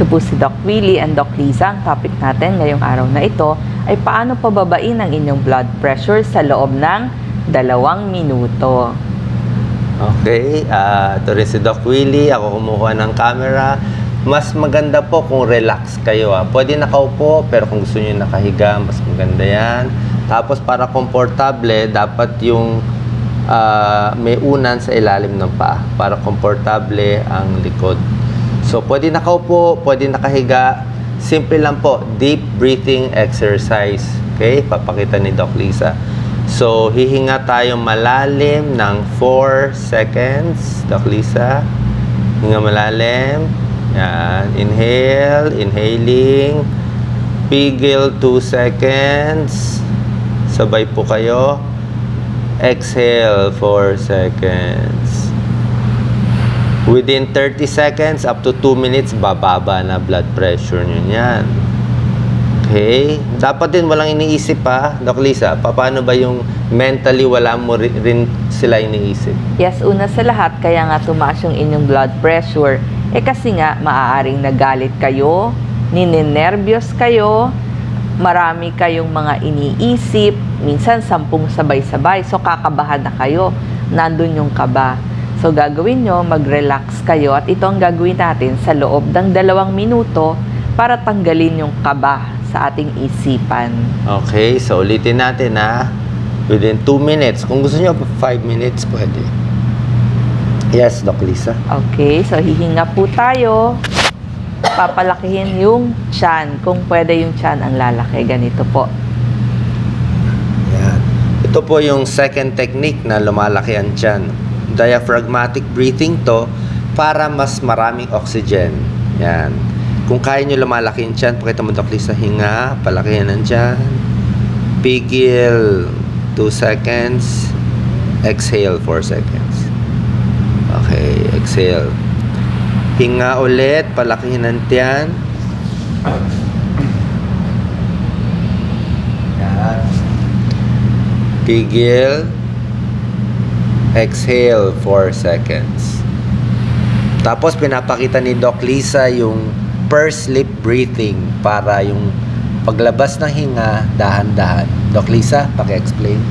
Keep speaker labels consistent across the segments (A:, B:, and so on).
A: Ito po si Doc Willie and Doc Liza. Ang topic natin ngayong araw na ito ay paano pababain ang inyong blood pressure sa loob ng dalawang minuto.
B: Okay, ah ito rin si Doc Willie. Ako kumukuha ng camera. Mas maganda po kung relax kayo. Ah. Pwede nakaupo, pero kung gusto niyo nakahiga, mas maganda yan. Tapos para komportable, dapat yung ah, may unan sa ilalim ng paa para komportable ang likod. So, pwede nakaupo, pwede nakahiga. Simple lang po, deep breathing exercise. Okay, papakita ni Doc Lisa. So, hihinga tayo malalim ng 4 seconds. Doc Lisa. Hinga malalim. Yan. Inhale. Inhaling. Pigil 2 seconds. Sabay po kayo. Exhale 4 seconds. Within 30 seconds up to 2 minutes, bababa na blood pressure nyo yan. Okay? Dapat din walang iniisip pa, Doc Lisa. Pa- Paano ba yung mentally wala mo ri- rin sila iniisip?
A: Yes, una sa lahat, kaya nga tumaas yung inyong blood pressure. Eh kasi nga, maaaring nagalit kayo, ninenervyos kayo, marami kayong mga iniisip, minsan sampung sabay-sabay. So, kakabahan na kayo. Nandun yung kaba. So, gagawin nyo, mag-relax kayo. At ito ang gagawin natin sa loob ng dalawang minuto para tanggalin yung kaba sa ating isipan.
B: Okay, so ulitin natin ha. Within 2 minutes. Kung gusto nyo, 5 minutes, pwede. Yes, Doc Lisa.
A: Okay, so hihinga po tayo. Papalakihin yung chan. Kung pwede yung chan ang lalaki. Ganito po.
B: Yan. Ito po yung second technique na lumalaki ang tiyan. Diaphragmatic breathing to para mas maraming oxygen. Yan. Kung kaya nyo lumalaki yung tiyan, pakita mo Doc Lisa, hinga, palakihan ng tiyan. Pigil 2 seconds. Exhale 4 seconds. Okay, exhale. Hinga ulit, palakihin ng tiyan. Yan. Pigil. Exhale 4 seconds. Tapos pinapakita ni Doc Lisa yung pursed lip breathing para yung paglabas ng hinga dahan-dahan. Doc Lisa, paki-explain.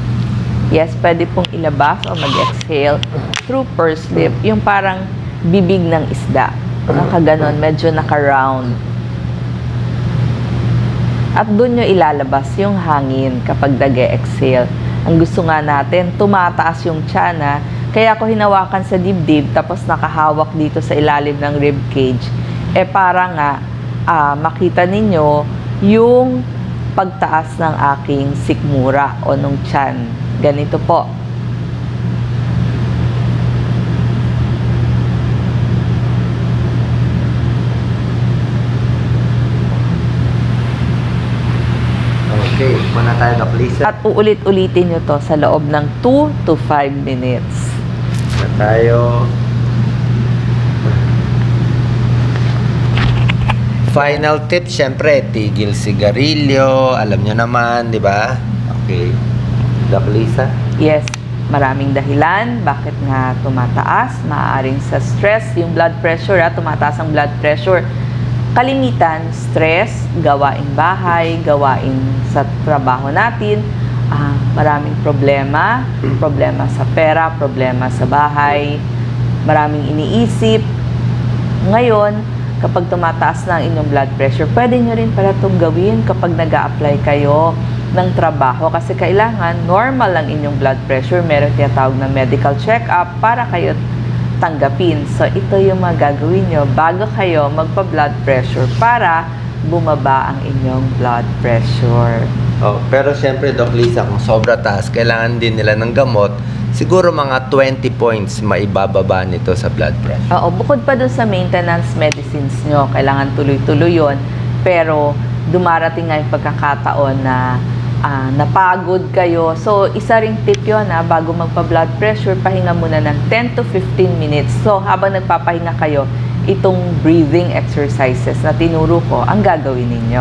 A: Yes, pwede pong ilabas o mag-exhale through pursed lip. Yung parang bibig ng isda. Nakaganon, medyo naka-round. At doon nyo ilalabas yung hangin kapag nag-exhale. Ang gusto nga natin, tumataas yung tiyan Kaya ako hinawakan sa dibdib tapos nakahawak dito sa ilalim ng rib cage. Eh para nga ah, makita ninyo yung pagtaas ng aking sikmura o nung tiyan. Ganito po.
B: Okay, muna tayo Doc Lisa.
A: At uulit-ulitin nyo to sa loob ng 2 to 5 minutes.
B: na tayo. Final tip, syempre, tigil sigarilyo. Alam nyo naman, di ba? Okay. Doc Lisa?
A: Yes, maraming dahilan bakit nga tumataas. Maaaring sa stress, yung blood pressure, at tumataas ang blood pressure. Kalimitan, stress, gawain bahay, gawain sa trabaho natin, ah, maraming problema, problema sa pera, problema sa bahay, maraming iniisip. Ngayon, kapag tumataas na ang inyong blood pressure, pwede nyo rin pala itong gawin kapag nag apply kayo ng trabaho kasi kailangan normal ang inyong blood pressure. Meron tinatawag na medical check-up para kayo tanggapin. So, ito yung mga gagawin nyo bago kayo magpa-blood pressure para bumaba ang inyong blood pressure.
B: Oh, pero syempre, Doc Lisa, kung sobra taas, kailangan din nila ng gamot. Siguro mga 20 points maibababa nito sa blood pressure.
A: Oo, bukod pa dun sa maintenance medicines nyo, kailangan tuloy-tuloy yun. Pero dumarating nga yung pagkakataon na ah, napagod kayo. So, isa ring tip yun na bago magpa-blood pressure, pahinga muna ng 10 to 15 minutes. So, habang nagpapahinga kayo, itong breathing exercises na tinuro ko, ang gagawin ninyo.